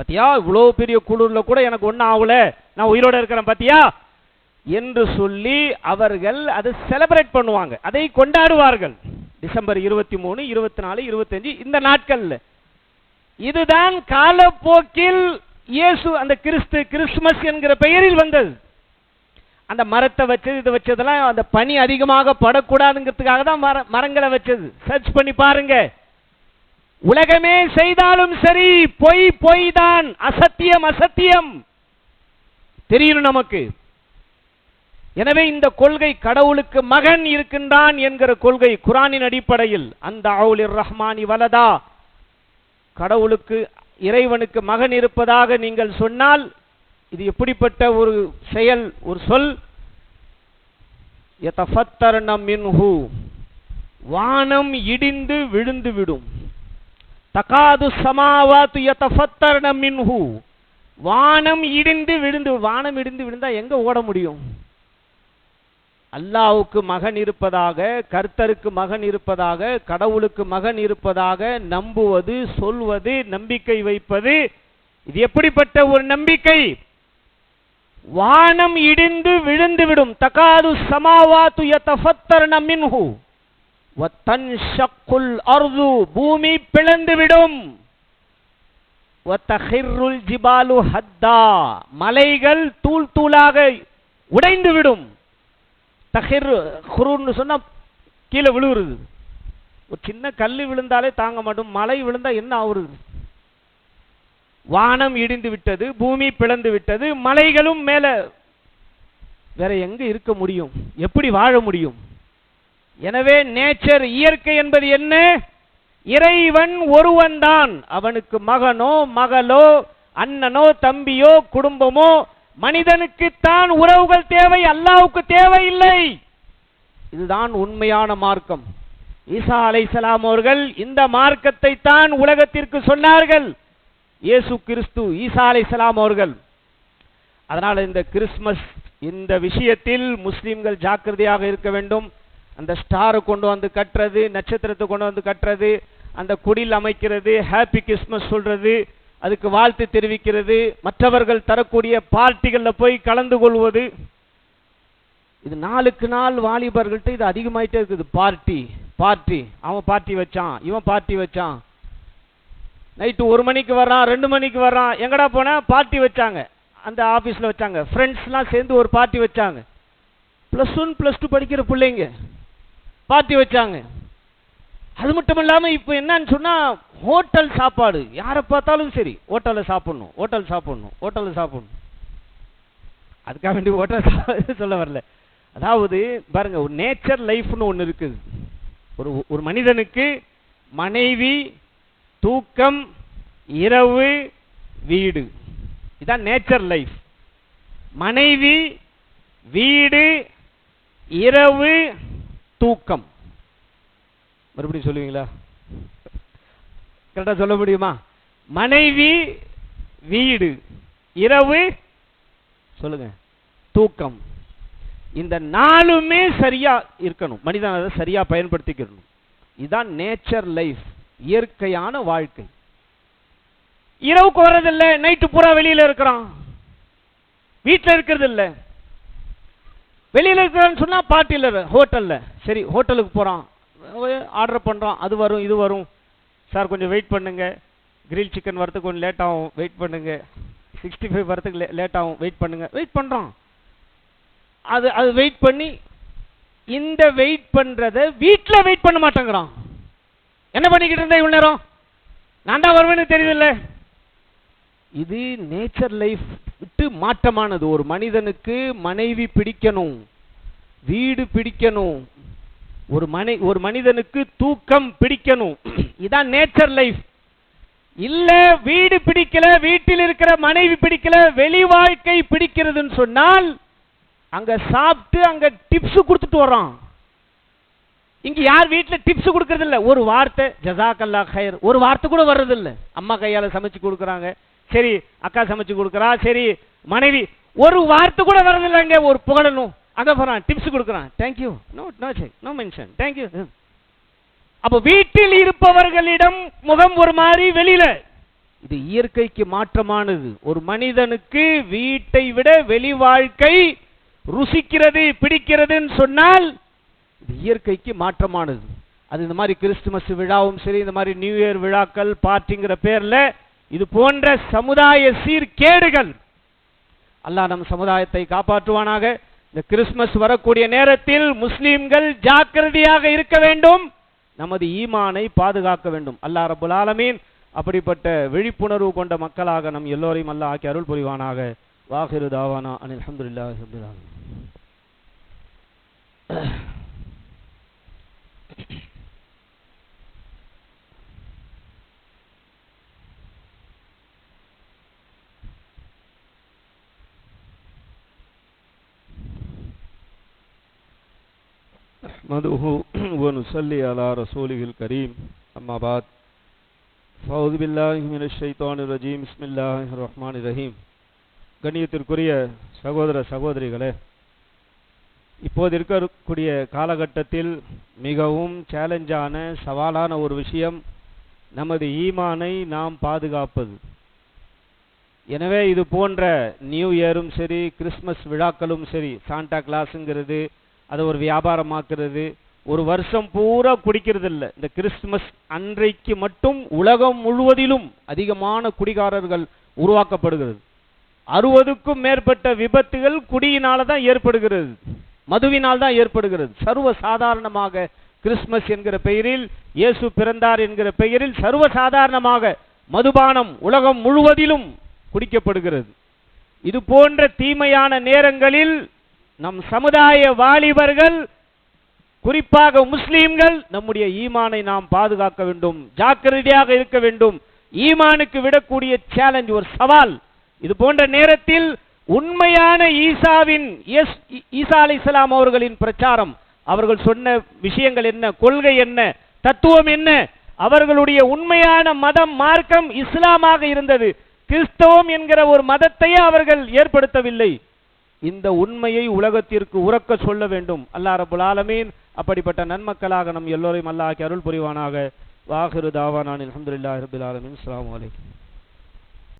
பத்தியா? இவ்வளோ பெரிய குளிர்ல கூட எனக்கு ஒன்றும் ஆகல. நான் உயிரோட இருக்கிறேன் பத்தியா? என்று சொல்லி அவர்கள் அதை செலிப்ரேட் பண்ணுவாங்க. அதை கொண்டாடுவார்கள். டிசம்பர் இருபத்தி மூணு இருபத்தி நாலு இருபத்தஞ்சு இந்த நாட்கள்ல. இதுதான் காலப்போக்கில் இயேசு அந்த கிறிஸ்து கிறிஸ்துமஸ் என்கிற பெயரில் வந்தது. அந்த மரத்தை வச்சது இதை வச்சதெல்லாம் அந்த பனி அதிகமாக படக்கூடாதுங்கிறதுக்காக தான் மர மரங்களை வச்சது. சர்ச் பண்ணி பாருங்க. உலகமே செய்தாலும் சரி பொய் பொய் தான் அசத்தியம் அசத்தியம். தெரியும் நமக்கு? எனவே இந்த கொள்கை கடவுளுக்கு மகன் இருக்கின்றான் என்கிற கொள்கை குரானின் அடிப்படையில். அந்த அவுலிர் ரஹ்மானி வலதா. கடவுளுக்கு இறைவனுக்கு மகன் இருப்பதாக நீங்கள் சொன்னால் இது எப்படிப்பட்ட ஒரு செயல் ஒரு சொல்? வானம் இடிந்து விழுந்து விடும் தகாது சமாவாத்து யதஃபத்தர்ன மின்ஹு. வானம் இடிந்து விழுந்து வானம் இடிந்து விழுந்தா எங்க ஓட முடியும்? அல்லாவுக்கு மகன் இருப்பதாக கர்த்தருக்கு மகன் இருப்பதாக கடவுளுக்கு மகன் இருப்பதாக நம்புவது சொல்வது நம்பிக்கை வைப்பது இது எப்படிப்பட்ட ஒரு நம்பிக்கை? வானம் இடிந்து விழுந்து விடும். தகாது சமாவாத்து யதஃபத்தர்ன மின்ஹு. பூமி பிளந்து விடும் வத்தஹிர்ருல் ஜிபாலு ஹத்தா மலைகள் தூள் தூளாக உடைந்து விடும் தஹிர் ஹுருன்னு சொன்னா கீழே விழுவுறது. ஒரு சின்ன கல் விழுந்தாலே தாங்க மாட்டோம் மலை விழுந்தா என்ன ஆகுறது வானம் இடிந்து விட்டது பூமி பிளந்து விட்டது மலைகளும் மேல. வேற எங்க இருக்க முடியும்? எப்படி வாழ முடியும்? எனவே நேச்சர் இயற்கை என்பது என்ன? இறைவன் ஒருவன் தான் அவனுக்கு மகனோ மகளோ அண்ணனோ தம்பியோ குடும்பமோ மனிதனுக்குத்தான் உறவுகள் தேவை அல்லாவுக்கு தேவையில்லை. இதுதான் உண்மையான மார்க்கம். ஈசா அலைசலாம் அவர்கள் இந்த மார்க்கத்தை தான் உலகத்திற்கு சொன்னார்கள். இயேசு கிறிஸ்து ஈசா அலைசலாம் அவர்கள். அதனால் இந்த கிறிஸ்மஸ் இந்த விஷயத்தில் முஸ்லிம்கள் ஜாக்கிரதையாக இருக்க வேண்டும். அந்த ஸ்டாரை கொண்டு வந்து கட்டுறது நட்சத்திரத்தை கொண்டு வந்து கட்டுறது அந்த குடில் அமைக்கிறது ஹாப்பி கிறிஸ்மஸ் சொல்றது அதுக்கு வாழ்த்து தெரிவிக்கிறது மற்றவர்கள் தரக்கூடிய பார்ட்டிகளில் போய் கலந்து கொள்வது. இது நாளுக்கு நாள் வாலிபர்கள்ட்ட இது அதிகமாயிட்டே இருக்குது. Party party. அவன் பார்ட்டி வச்சான் இவன் பார்ட்டி வச்சான். நைட்டு ஒரு மணிக்கு வர்றான் ரெண்டு மணிக்கு வர்றான். எங்கடா போனா? பார்ட்டி வச்சாங்க. அந்த ஆஃபீஸில் வச்சாங்க. ஃப்ரெண்ட்ஸ்லாம் சேர்ந்து ஒரு பார்ட்டி வச்சாங்க. ப்ளஸ் ஒன் ப்ளஸ் டூ படிக்கிற பிள்ளைங்க. பாத்தி வச்சாங்க. அது மட்டும் இல்லாமல் இப்போ என்னன்னு சொன்னால் ஹோட்டல் சாப்பாடு. யாரை பார்த்தாலும் சரி ஹோட்டலில் சாப்பிடணும் ஹோட்டல் சாப்பிடணும் ஹோட்டலில் சாப்பிடணும். அதுக்காக வேண்டி ஹோட்டல் சொல்ல வரல. அதாவது பாருங்க ஒரு நேச்சர் லைஃப்னு ஒன்று இருக்குது. ஒரு ஒரு மனிதனுக்கு மனைவி தூக்கம் இரவு வீடு. இதான் நேச்சர் லைஃப் மனைவி வீடு இரவு தூக்கம். மறுபடியும் சொல்லுவீங்களா? கரெக்டாக சொல்ல முடியுமா? மனைவி வீடு. இரவு சொல்லுங்க. தூக்கம். இந்த நாலுமே சரியா இருக்கணும். மனிதன் அதை சரியா பயன்படுத்திக்கணும். இதுதான் நேச்சர் லைஃப் இயற்கையான வாழ்க்கை. இரவுக்கு வர்றதில்லை நைட்டு பூரா வெளியில இருக்கிறான். வீட்டில் இருக்கிறது இல்லை வெளியில் இருக்கிறான்னு சொன்னால் பார்ட்டியில் ஹோட்டலில் சரி ஹோட்டலுக்கு போகிறான் ஆர்டர் பண்ணுறான் அது வரும் இது வரும். சார் கொஞ்சம் வெயிட் பண்ணுங்க. கிரில் சிக்கன் வரத்துக்கு கொஞ்சம் லேட் ஆகும். வெயிட் பண்ணுங்க. சிக்ஸ்டி ஃபைவ் வரதுக்கு லேட் ஆகும். வெயிட் பண்ணுங்க. வெயிட் பண்ணுறோம் அது அது வெயிட் பண்ணி இந்த வெயிட் பண்ணுறத வீட்டில் வெயிட் பண்ண மாட்டேங்கிறான். என்ன பண்ணிக்கிட்டு இருந்த இவ்வளோ நேரம்? நான் தான் வருவேன்னு தெரியுதுல்ல. இது நேச்சர் லைஃப் விட்டு மாற்றமானது. ஒரு மனிதனுக்கு மனைவி பிடிக்கணும் வீடு பிடிக்கணும் ஒரு மனை ஒரு மனிதனுக்கு தூக்கம் பிடிக்கணும். இதான் நேச்சர் லைஃப் இல்ல வீடு பிடிக்கல வீட்டில் இருக்கிற மனைவி பிடிக்கல வெளி வாழ்க்கை பிடிக்கிறதுன்னு சொன்னால் அங்க சாப்பிட்டு அங்க டிப்ஸ் கொடுத்துட்டு வர்றான். இங்க யார் வீட்டுல டிப்ஸ் கொடுக்கறது இல்ல ஒரு வார்த்தை ஜசாக்கல்லா கயர் ஒரு வார்த்தை கூட வர்றது இல்ல அம்மா கையால சமைச்சு கொடுக்குறாங்க. சரி அக்கா சமைச்சு கொடுக்குறா சரி மனைவி ஒரு வார்த்தை கூட வர்றது இல்லைங்க ஒரு புகழணும் அங்க போறான் டிப்ஸ் கொடுக்குறான். Thank you no no check no mention thank you அப்ப வீட்டில் இருப்பவர்களிடம் முகம் ஒரு மாதிரி வெளியில. இது இயற்கைக்கு மாற்றமானது. ஒரு மனிதனுக்கு வீட்டை விட வெளி வாழ்க்கை ருசிக்கிறது பிடிக்கிறதுன்னு சொன்னால் இது இயற்கைக்கு மாற்றமானது. அது இந்த மாதிரி கிறிஸ்துமஸ் விழாவும் சரி இந்த மாதிரி நியூ இயர் விழாக்கள் பார்ட்டிங்கிற பேர்ல இது போன்ற சமுதாய சீர்கேடுகள். அல்லாஹ் நம் சமுதாயத்தை காப்பாற்றுவானாக. இந்த கிறிஸ்துமஸ் வரக்கூடிய நேரத்தில் முஸ்லீம்கள் ஜாக்கிரதையாக இருக்க வேண்டும். நமது ஈமானை பாதுகாக்க வேண்டும். அல்லாஹ் ரபுல் ஆலமீன் அப்படிப்பட்ட விழிப்புணர்வு கொண்ட மக்களாக நம் எல்லோரையும் அல்லாஹ் ஆக்கி அருள் புரிவானாக. வாஹிரு தாவானா அனில் அஹமதுல்லா نحمده ونصلي على رسوله الكريم أما بعد فأعوذ بالله من الشيطان الرجيم بسم الله الرحمن الرحيم கண்ணியத்திற்குரிய சகோதர சகோதரிகளே இப்போது இருக்கக்கூடிய காலகட்டத்தில் மிகவும் சேலஞ்சான சவாலான ஒரு விஷயம் நமது ஈமானை நாம் பாதுகாப்பது எனவே இது போன்ற நியூ இயரும் சரி கிறிஸ்மஸ் விழாக்களும் சரி சாண்டா கிளாஸுங்கிறது அதை ஒரு வியாபாரமாக்குறது. ஒரு வருஷம் பூரா குடிக்கிறது இல்லை இந்த கிறிஸ்துமஸ் அன்றைக்கு மட்டும் உலகம் முழுவதிலும் அதிகமான குடிகாரர்கள் உருவாக்கப்படுகிறது. அறுபதுக்கும் மேற்பட்ட விபத்துகள் குடியினால தான் ஏற்படுகிறது. மதுவினால் தான் ஏற்படுகிறது. சர்வ சாதாரணமாக கிறிஸ்துமஸ் என்கிற பெயரில் இயேசு பிறந்தார் என்கிற பெயரில் சர்வ சாதாரணமாக மதுபானம் உலகம் முழுவதிலும் குடிக்கப்படுகிறது. இது போன்ற தீமையான நேரங்களில் நம் சமுதாய வாலிபர்கள் குறிப்பாக முஸ்லீம்கள் நம்முடைய ஈமானை நாம் பாதுகாக்க வேண்டும் ஜாக்கிரதையாக இருக்க வேண்டும். ஈமானுக்கு விடக்கூடிய சேலஞ்ச் ஒரு சவால். இது போன்ற நேரத்தில் உண்மையான ஈசாவின் எஸ் ஈசா அலி இஸ்லாம் அவர்களின் பிரச்சாரம். அவர்கள் சொன்ன விஷயங்கள் என்ன கொள்கை என்ன தத்துவம் என்ன? அவர்களுடைய உண்மையான மதம் மார்க்கம் இஸ்லாமாக இருந்தது. கிறிஸ்தவம் என்கிற ஒரு மதத்தையே அவர்கள் ஏற்படுத்தவில்லை. இந்த உண்மையை உலகத்திற்கு உறக்க சொல்ல வேண்டும். அல்லா ரபுல் ஆலமீன் அப்படிப்பட்ட நன்மக்களாக நம் எல்லோரையும் அல்லாஹ் அருள் புரிவானாக. வாஹிரு தாவானான் அலமதுல்லாஹ் ரபுல் ஆலமின். அஸ்லாம் வலைக்கம்